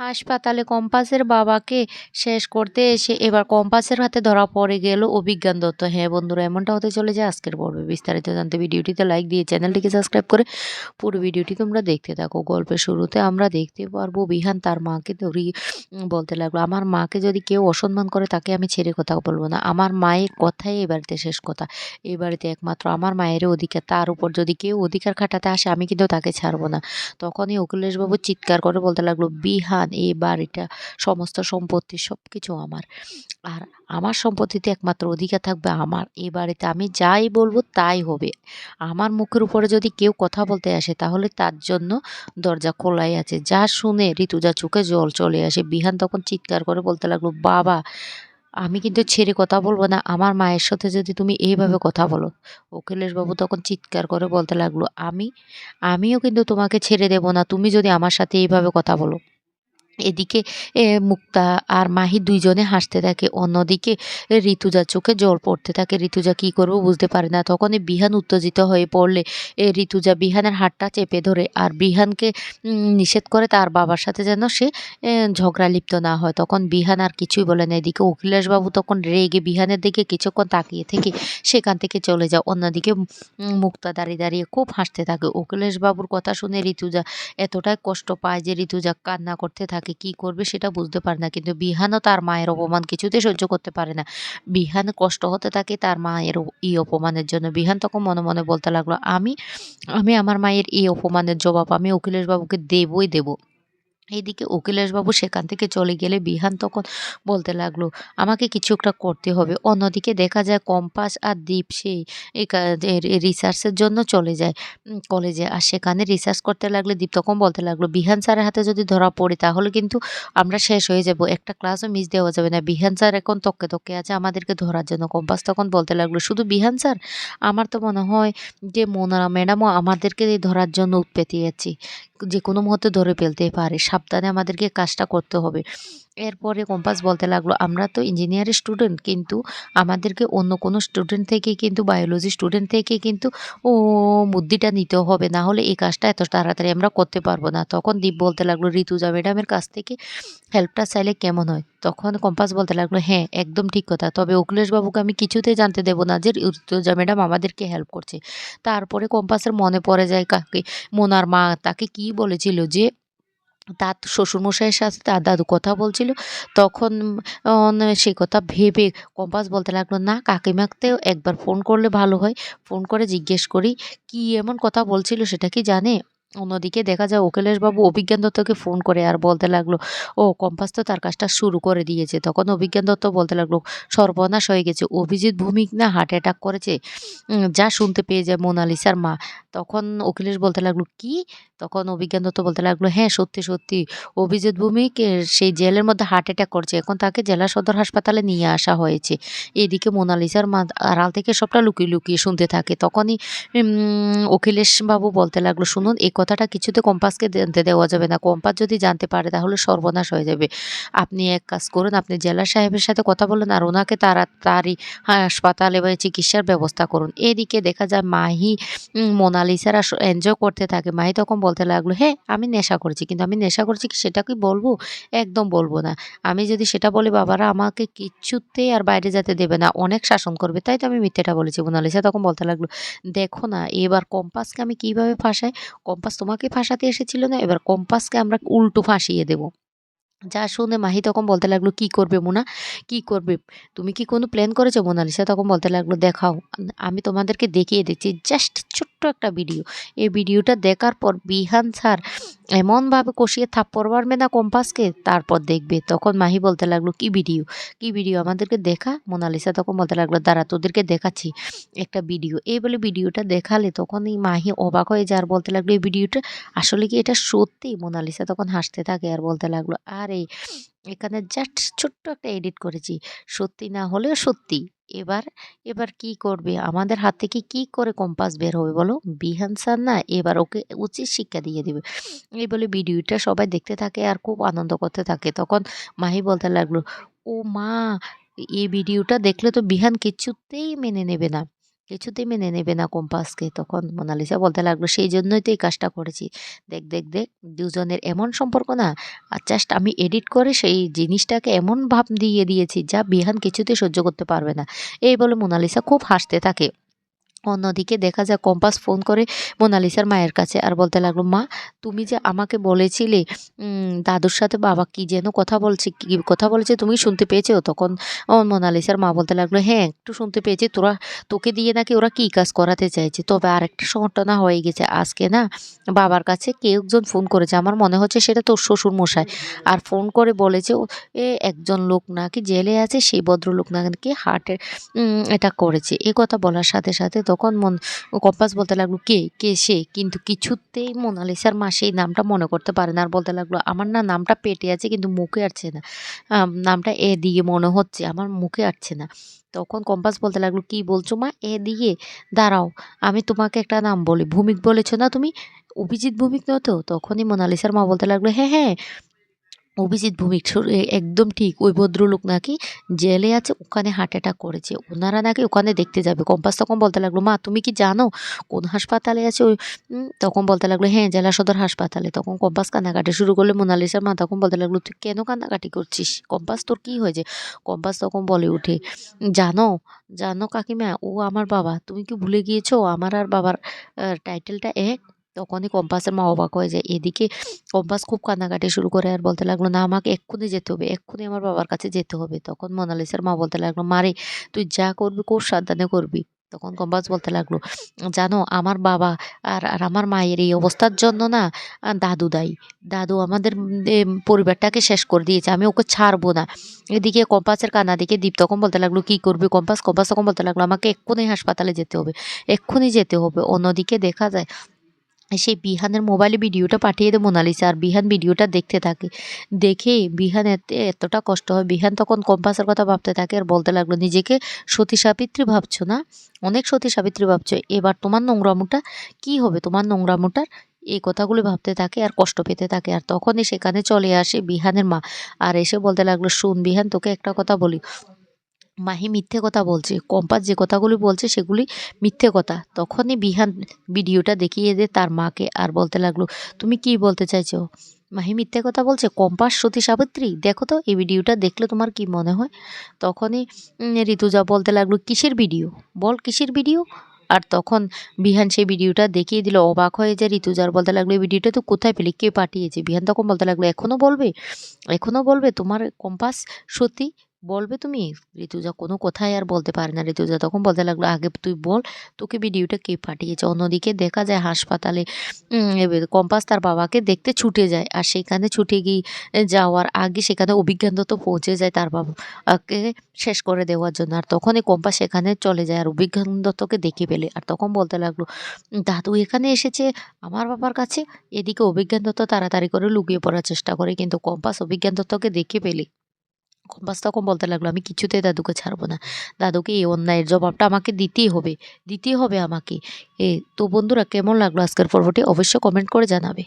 হাসপাতালে কম্পাসের বাবাকে শেষ করতে এসে এবার কম্পাসের হাতে ধরা পড়ে গেল অভিজ্ঞান দত্ত। হ্যাঁ বন্ধুরা, এমনটা হতে চলে যায় আজকের পর্বে বিস্তারিত জানতে ভিডিওটিতে লাইক দিয়ে চ্যানেলটিকে সাবস্ক্রাইব করে পুরো ভিডিওটি তোমরা দেখতে থাকো। গল্পের শুরুতে আমরা দেখতে পারব বিহান তার মাকে ধরি বলতে লাগল, আমার মাকে যদি কেউ অসম্মান করে তাকে আমি ছেড়ে কথা বলব না। আমার মায়ের কথাই এ বাড়িতে শেষ কথা। এই বাড়িতে একমাত্র আমার মায়ের অধিকার। তার উপর যদি কেউ অধিকার খাটাতে আসে, আমি কিন্তু তাকে ছাড়বো না। তখনই অখিলেশবাবু চিৎকার করে বলতে লাগল, বিহান এই বাড়িটা, সমস্ত সম্পত্তি সব কিছু আমার। আর আমার সম্পত্তিতে একমাত্র অধিকার থাকবে আমার। এই বাড়িতে আমি যাই বলব তাই হবে। আমার মুখের উপরে যদি কেউ কথা বলতে আসে, তাহলে তার জন্য দরজা খোলাই আছে। যা শুনে ঋতুজা চোখে জল চলে আসে, বিহান তখন চিৎকার করে বলতে লাগল, বাবা, আমি কিন্তু ছেড়ে কথা বলব না। আমার মায়ের সাথে যদি তুমি এইভাবে কথা বলো। অখিলেশবাবু তখন চিৎকার করে বলতে লাগল, আমি, আমিও কিন্তু তোমাকে ছেড়ে দেব না। তুমি যদি আমার সাথে এইভাবে কথা বলো। এদিকে মুক্তা আর মাহি দুইজনে হাসতে থাকে। অন্যদিকে ঋতুজার চোখে জল পড়তে থাকে। ঋতুজা কি করব বুঝতে পারে না। তখনই বিহান উত্তেজিত হয়ে পড়লে ঋতুজা বিহানের হাতটা চেপে ধরে আর বিহানকে নিষেধ করে তার বাবার সাথে যেন সে ঝগড়া লিপ্ত না হয়। তখন বিহান আর কিছুই বলে না। এদিকে অখিলেশবাবু তখন রেগে বিহানের দিকে কিছুক্ষণ তাকিয়ে থেকে সেখান থেকে চলে যায়। অন্যদিকে মুক্তা দাঁড়িয়ে দাঁড়িয়ে খুব হাসতে থাকে। অখিলেশবাবুর কথা শুনে ঋতুজা এতটাই কষ্ট পায় যে ঋতুজা কান্না করতে থাকে। থাকে কি করবে সেটা বুঝতে পারে না। কিন্তু বিহানও তার মায়ের অপমান কিছুতে সহ্য করতে পারে না। বিহান কষ্ট হতে থাকে তার মায়ের এই অপমানের জন্য। বিহান তখন মনে মনে বলতে লাগল আমি আমি আমার মায়ের এই অপমানের জবাব আমি অখিলেশ বাবুকে দেবই দেবো। এইদিকে অখিলেশবাবু সেখান থেকে চলে গেলে বিহান তখন বলতে লাগল, আমাকে কিছু একটা করতে হবে। অন্যদিকে দেখা যায় কম্পাস আর দ্বীপ সেই রিসার্চের জন্য চলে যায় কলেজে। আর সেখানে রিসার্চ করতে লাগলে দীপ তখন বলতে লাগল, বিহান স্যারের হাতে যদি ধরা পড়ে তাহলে কিন্তু আমরা শেষ হয়ে যাব। একটা ক্লাসও মিস দেওয়া যাবে না। বিহান স্যার এখন তককে তককে আছে, আমাদেরকে ধরার জন্য। কম্পাস তখন বলতে লাগল, শুধু বিহান স্যার? আমার তো মনে হয় যে মোনা ম্যাডামও আমাদেরকে ধরার জন্য উৎপেতে আছে যে কোনো মুহূর্তে ধরে ফেলতে পারে। সাবধানে আমাদেরকে কাজটা করতে হবে। এরপরে কম্পাস বলতে লাগল, আমরা তো ইঞ্জিনিয়ারের স্টুডেন্ট কিন্তু আমাদেরকে অন্য কোনো স্টুডেন্ট থেকে কিন্তু বায়োলজি স্টুডেন্ট থেকে কিন্তু, ও বুদ্ধিটা নিতে হবে, না হলে এই কাজটা এত তাড়াতাড়ি আমরা করতে পারব না। তখন দীপ বলতে লাগল ঋতুজা ম্যাডামের কাছ থেকে হেল্পটা চাইলে কেমন হয়? তখন কম্পাস বলতে লাগল হ্যাঁ একদম ঠিক কথা, তবে অখিলেশবাবুকে আমি কিছুতেই জানতে দেবো না যে ঋতুজা ম্যাডাম আমাদেরকে হেল্প করছে। তারপরে কম্পাসের মনে পড়ে যায় কাকে, মোনার মা, তাকে কি বলেছিল যে তার শ্বশুরমশাইয়ের সাথে তার দাদু কথা বলছিল। তখন সেই কথা ভেবে কম্পাস বলতে লাগল, না কাকিমাকেও একবার ফোন করলে ভালো হয়। ফোন করে জিজ্ঞেস করি, কি এমন কথা বলছিল সেটা কি জানে? অন্যদিকে দেখা যায় বাবু অভিজ্ঞান দত্তকে ফোন করে আর বলতে লাগল ও কম্পাস তো তার কাজটা শুরু করে দিয়েছে। তখন অভিজ্ঞান দত্ত বলতে লাগল সর্বনাশ হয়ে গেছে। অভিজিৎ ভূমিক না হার্ট অ্যাটাক করেছে? যা শুনতে পেয়ে যায় মোনালিসার মা। তখন অখিলেশ বলতে লাগল কি? তখন অভিজ্ঞান দত্ত বলতে লাগল হ্যাঁ সত্যি সত্যি। অভিজিৎ ভূমিক সেই জেলের মধ্যে হার্ট অ্যাটাক করছে। এখন তাকে জেলা সদর হাসপাতালে নিয়ে আসা হয়েছে। এদিকে মোনালিসার মা আড়াল থেকে সবটা লুকিয়ে লুকিয়ে শুনতে থাকে। তখনই অখিলেশ বাবু বলতে লাগল শুনুন এই কথাটা কিছুতে কম্পাসকে জানতে দেওয়া যাবে না। কম্পাস যদি জানতে পারে, তাহলে সর্বনাশ হয়ে যাবে। আপনি এক কাজ করুন, আপনি জেলা সাহেবের সাথে কথা বলুন আর ওনাকে তারা, তারই হাসপাতালে বা চিকিৎসার ব্যবস্থা করুন। এদিকে দেখা যায় মাহি মোনালিসারা এনজয় করতে থাকে। মাহি তখন বলতে লাগল হ্যাঁ আমি নেশা করছি, কিন্তু আমি নেশা করছি কি সেটা কি বলব? একদম বলব না। আমি যদি সেটা বলি, বাবারা আমাকে কিচ্ছুতেই আর বাইরে যেতে দেবে না। অনেক শাসন করবে, তাই তো আমি মিথ্যেটা বলেছি। মোনালিসা তখন বলতে লাগল, দেখো না, এবার কম্পাসকে আমি কীভাবে ফাঁসাই? কম্পাস তোমাকে ফাঁসাতে এসেছিল না? এবার কম্পাসকে আমরা উল্টো ফাঁসিয়ে দেবো। যা শুনে মাহি তখন বলতে লাগল, কি করবে মোনা? কি করবে? তুমি কি কোনো প্ল্যান করেছ মোনালিসা? তখন বলতে লাগল, দেখাও, আমি তোমাদেরকে দেখিয়ে দিচ্ছি। জাস্ট ছোট্ট একটা ভিডিও। এই ভিডিওটা দেখার পর বিহান স্যার এমনভাবে কষিয়ে থাপ্পড় মারবে না কম্পাসকে? তারপর দেখবে। তখন মাহি বলতে লাগল, কি ভিডিও? কি ভিডিও? আমাদেরকে দেখা? মোনালিসা তখন বলতে লাগল, দাঁড়া, তোদেরকে দেখাচ্ছি একটা ভিডিও। এই বলে ভিডিওটা দেখালে তখন এই মাহি অবাক হয়ে যায় আর বলতে লাগল, এই ভিডিওটা আসলে কি এটা সত্যি? মোনালিসা তখন হাসতে থাকে আর বলতে লাগল, আরে এখানে জাস্ট ছোট্ট একটা এডিট করেছি। সত্যি না হলেও সত্যি। এবার এবার কি করবে? আমাদের হাত থেকে কি করে কম্পাস বের হবে বলো? বিহান স্যার না, এবার ওকে উচিত শিক্ষা দিয়ে দেবে। এই বলে ভিডিওটা সবাই দেখতে থাকে আর খুব আনন্দ করতে থাকে। তখন মাহি বলতে লাগল, ও মা এই ভিডিওটা দেখলে তো বিহান কিচ্ছুতেই মেনে নেবে না। কিছুতেই মেনে নেবে না কম্পাসকে। তখন মোনালিসা বলতে লাগল, সেই জন্যই তো এই কাজটা করেছি। দেখ দেখ দেখ, দুজনের এমন সম্পর্ক না। আর জাস্ট আমি এডিট করে সেই জিনিসটাকে এমন ভাব দিয়ে দিয়েছি যা বিহান কিছুতেই সহ্য করতে পারবে না। এই বলে মোনালিসা খুব হাসতে থাকে। অন্যদিকে দেখা যায় কম্পাস ফোন করে মোনালিসার মায়ের কাছে আর বলতে লাগল, মা, তুমি যে আমাকে বলেছিলে দাদুর সাথে বাবা কি যেন কথা বলছে, কি কথা বলেছে তুমি শুনতে পেয়েছ? তখন মোনালিসার মা বলতে লাগল হ্যাঁ একটু শুনতে পেয়েছি, তোরা, তোকে দিয়ে নাকি ওরা কি কাজ করাতে চাইছে? তবে আরেকটা ঘটনা হয়ে গেছে, আজকে না বাবার কাছে কেউ একজন ফোন করেছে, আমার মনে হচ্ছে সেটা তোর শ্বশুর মশাই আর ফোন করে বলেছে এ একজন লোক নাকি জেলে আছে, সেই ভদ্রলোক নাকি হার্টের এটা করেছে। এ কথা বলার সাথে সাথে তখন মন কম্পাস বলতে লাগল, কে? কে সে? কিন্তু কিছুতেই মোনালিসার মা সেই নামটা মনে করতে পারে না। আর বলতে লাগল, আমার না নামটা পেটে আছে, কিন্তু মুখে আসছে না। নামটা এ দিয়ে মনে হচ্ছে, আমার মুখে আসছে না। তখন কম্পাস বলতে লাগল, কি বলছো মা? এ দিয়ে? দাঁড়াও, আমি তোমাকে একটা নাম বলি। ভূমিক বলেছ না তুমি? অভিজিৎ ভূমিক নয় তো? তখনই মোনালিসার মা বলতে লাগল হ্যাঁ হ্যাঁ অভিজিৎ ভূমিক একদম ঠিক, ওই ভদ্রলোক নাকি জেলে আছে, ওখানে হার্ট অ্যাটাক করেছে। ওনারা নাকি ওখানে দেখতে যাবে। কম্পাস তখন বলতে লাগল, মা, তুমি কি জানো কোন হাসপাতালে আছে? ওই তখন বলতে লাগল হ্যাঁ জেলা সদর হাসপাতালে। তখন কম্পাস কান্নাকাটি শুরু করলে, মোনালিসার মা তখন বলতে লাগল, তুই কেন কান্নাকাটি করছিস? কম্পাস, তোর কি হয়েছে? কম্পাস তখন বলে উঠে, জানো জানো কাকিমা, ও আমার বাবা। তুমি কি ভুলে গিয়েছো? আমার আর বাবার টাইটেলটা এক তখনই কম্পাসের মা অবাক হয়ে যায়, এদিকে কম্পাস খুব কান্নাকাটি শুরু করে আর বলতে লাগল, না, আমাকে এক্ষুনি যেতে হবে, এক্ষুনি আমার বাবার কাছে যেতে হবে। তখন মোনালিসার মা বলতে লাগল মারে তুই যা করবি খুব সাবধানে করবি। তখন কম্পাস বলতে লাগল, জানো, আমার বাবা আর আর আমার মায়ের এই অবস্থার জন্য না দাদু দায়ী। দাদু আমাদের পরিবারটাকে শেষ করে দিয়েছে, আমি ওকে ছাড়বো না। এদিকে কম্পাসের কান্না দিকে দীপ তখন বলতে লাগল, কি করবি কম্পাস কম্পাস তখন বলতে লাগল, আমাকে এক্ষুনি হাসপাতালে যেতে হবে, এক্ষুনি যেতে হবে। অন্যদিকে দেখা যায় সেই বিহানের মোবাইলে ভিডিওটা পাঠিয়ে দেয় মোনালিসা। আর বিহান ভিডিওটা দেখতে থাকে। দেখে বিহান এতে, এতটা কষ্ট হয়। বিহান তখন কম্পাসের কথা ভাবতে থাকে আর বলতে লাগল, নিজেকে সতী সাবিত্রী ভাবছ না? অনেক সতী সাবিত্রী ভাবছ। এবার তোমার নোংরামুটা কি হবে? তোমার নোংরামুটার এই কথাগুলি ভাবতে থাকে আর কষ্ট পেতে থাকে। আর তখনই সেখানে চলে আসে বিহানের মা। আর এসে বলতে লাগল, শুন বিহান, তোকে একটা কথা বলি। মাহি মিথ্যে কথা বলছে, কম্পাস যে কথাগুলি বলছে সেগুলি মিথ্যে কথা। তখনই বিহান ভিডিওটা দেখিয়ে দেয় তার মাকে আর বলতে লাগল, তুমি কি বলতে চাইছো? মাহি মিথ্যে কথা বলছে, কম্পাস সতী সাবিত্রী, দেখো তো এই ভিডিওটা দেখলে তোমার কি মনে হয়? তখনই ঋতুজা বলতে লাগল, কিসের ভিডিও? বল কিসের ভিডিও? আর তখন বিহান সেই ভিডিওটা দেখিয়ে দিল, অবাক হয়ে যায় ঋতুজার বলতে লাগল, এই ভিডিওটা তো কোথায় পেলি? কে পাঠিয়েছে? বিহান তখন বলতে লাগল এখনও বলবে? এখনও বলবে? তোমার কম্পাস সত্যি বলবে তুমি? ঋতুজা কোনো কথাই আর বলতে পারে না। ঋতুজা তখন বলতে লাগল, আগে তুই বল, তোকে ভিডিওটা কে পাঠিয়েছে? অন্যদিকে দেখা যায় হাসপাতালে কম্পাস তার বাবাকে দেখতে ছুটে যায়। আর সেখানে ছুটে গিয়ে যাওয়ার আগে সেখানে অভিজ্ঞান দত্ত পৌঁছে যায় তার বাবাকে শেষ করে দেওয়ার জন্য। আর তখনই কম্পাস সেখানে চলে যায় আর অভিজ্ঞান দত্তকে দেখে পেলে আর তখন বলতে লাগল, দাদু এখানে এসেছে আমার বাবার কাছে? এদিকে অভিজ্ঞান দত্ত তাড়াতাড়ি করে লুকিয়ে পড়ার চেষ্টা করে, কিন্তু কম্পাস অভিজ্ঞান দত্তকে দেখে পেলে কম্পাস তখন বলতে লাগল, আমি কিছুতে দাদুকে ছাড়বো না। দাদুকে এই অন্যায়ের জবাবটা আমাকে দিতেই হবে দিতেই হবে আমাকে। এ, তো বন্ধুরা কেমন লাগল আজকের পর্বটি অবশ্যই কমেন্ট করে জানাবে।